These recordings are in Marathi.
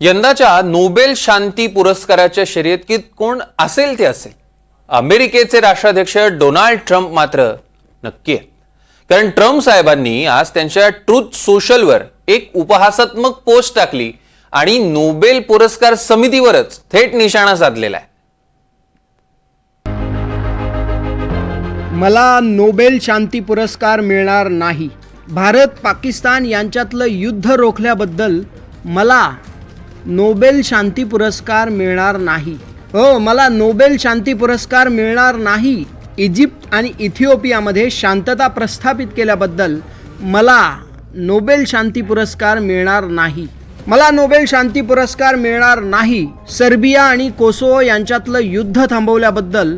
यंदाच्या नोबेल शांती पुरस्काराच्या शर्यतीत कोण असेल ते असेल? अमेरिकेचे राष्ट्राध्यक्ष डोनाल्ड ट्रम्प मात्र नक्की आहे. कारण ट्रम्प साहेबांनी आज त्यांच्या ट्रुथ सोशलवर एक उपहासात्मक पोस्ट टाकली आणि नोबेल पुरस्कार समितीवरच थेट निशाणा साधलेला आहे. मला नोबेल शांती पुरस्कार मिळणार नाही. भारत पाकिस्तान यांच्यातलं युद्ध रोखल्याबद्दल मला नोबेल शांती पुरस्कार मिळणार नाही. हो मला नोबेल शांती पुरस्कार मिळणार नाही. इजिप्त आणि इथिओपियामध्ये शांतता प्रस्थापित केल्याबद्दल मला नोबेल शांती पुरस्कार मिळणार नाही. मला नोबेल शांती पुरस्कार मिळणार नाही. सर्बिया आणि कोसोवो यांच्यातलं युद्ध थांबवल्याबद्दल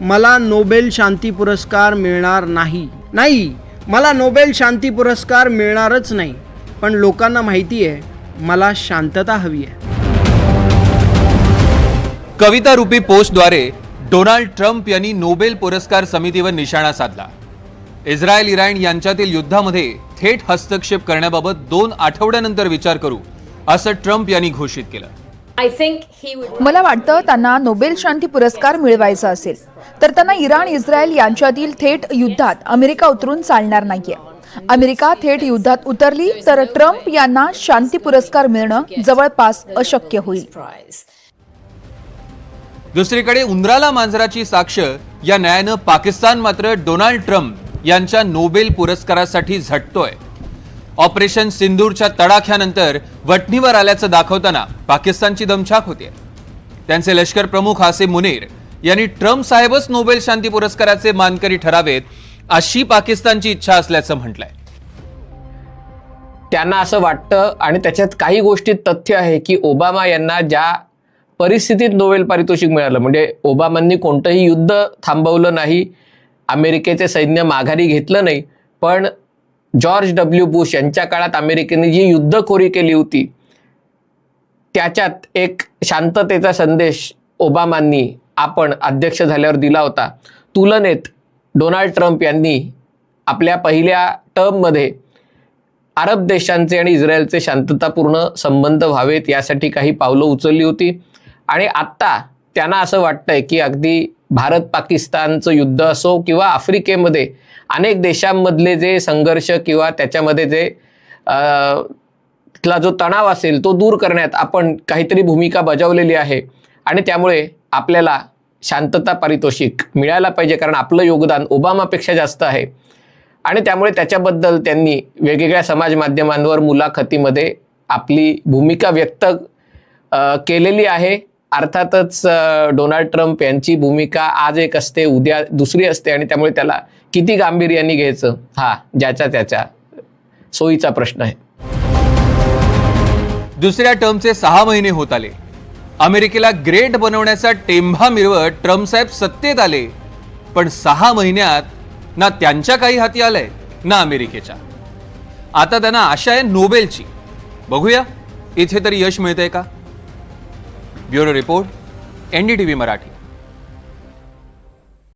मला नोबेल शांती पुरस्कार मिळणार नाही. नाही मला नोबेल शांती पुरस्कार मिळणारच नाही. पण लोकांना माहिती आहे मला शांतता हवी आहे. कविता रूपी पोस्टद्वारे डोनाल्ड ट्रम्प यांनी नोबेल पुरस्कार समितीवर निशाणा साधला. इस्रायल इराण यांच्यातील युद्धामध्ये थेट हस्तक्षेप करण्याबाबत दोन आठवड्यानंतर विचार करू असं ट्रम्प यांनी घोषित केलं. मला वाटतं त्यांना नोबेल शांती पुरस्कार मिळवायचा असेल तर त्यांना इराण इस्रायल यांच्यातील थेट युद्धात अमेरिका उतरून चालणार नाहीये. अमेरिका थेट युद्धात उतरली तर ट्रम्प यांना शांती पुरस्कार मिळणं जवळपास अशक्य होईल. दुसरीकडे उंदराला मांजराची साक्ष या न्यायानं पाकिस्तान मात्र डोनाल्ड ट्रम्प यांच्या नोबेल पुरस्कारासाठी झटतोय. ऑपरेशन सिंदूरच्या तडाख्यानंतर वटणीवर आल्याचं दाखवताना पाकिस्तानची दमछाक होते त्यांचे लष्कर प्रमुख हासिम मुनीर यांनी ट्रम्प साहेबच नोबेल शांती पुरस्काराचे मानकरी ठरावेत अशी पाकिस्तानची इच्छा असल्याचं म्हटलंय. त्यांना असं वाटतं आणि त्याच्यात काही गोष्टीत तथ्य आहे की ओबामा यांना ज्या परिस्थितीत नोबेल पारितोषिक मिळालं म्हणजे ओबामांनी कोणतंही युद्ध थांबवलं नाही अमेरिकेचे सैन्य माघारी घेतलं नाही पण जॉर्ज डब्ल्यू बुश यांच्या काळात अमेरिकेने जी युद्धखोरी केली होती त्याच्यात एक शांततेचा संदेश ओबामांनी आपण अध्यक्ष झाल्यावर दिला होता. तुलनेत डोनाल्ड ट्रम्प यांनी आपल्या पहिल्या टर्ममध्ये अरब देशांचे आणि इस्रायलचे शांततापूर्ण संबंध व्हावेत यासाठी काही पावलं उचलली होती. आणि आत्ता त्यांना असं वाटतंय की अगदी भारत पाकिस्तानचं युद्ध असो किंवा आफ्रिकेमध्ये अनेक देशांमधले जे संघर्ष किंवा त्याच्यामध्ये जे तिथला जो तणाव असेल तो दूर करण्यात आपण काहीतरी भूमिका बजावलेली आहे. आणि त्यामुळे आपल्याला शांतता पारितोषिक मिळायला पाहिजे कारण आपलं योगदान ओबामापेक्षा जास्त आहे. आणि त्यामुळे त्याच्याबद्दल त्यांनी वेगवेगळ्या समाज माध्यमांवर मुलाखतीमध्ये आपली भूमिका व्यक्त केलेली आहे. अर्थातच डोनाल्ड ट्रम्प यांची भूमिका आज एक असते उद्या दुसरी असते आणि त्यामुळे त्याला किती गांभीर्याने घ्यायचं? हा ज्याच्या त्याच्या सोयीचा प्रश्न आहे. दुसऱ्या टर्मचे सहा महिने होत आले. अमेरिकेला ग्रेट बनवण्याचा टेंभा मिरवत ट्रम्प साहेब सत्तेत आले. पण सहा महिन्यात ना त्यांच्या काही हाती आलंय ना अमेरिकेच्या. आता त्यांना आशा आहे नोबेलची. बघूया इथे तरी यश मिळतंय का? Bureau report NDTV Marathi.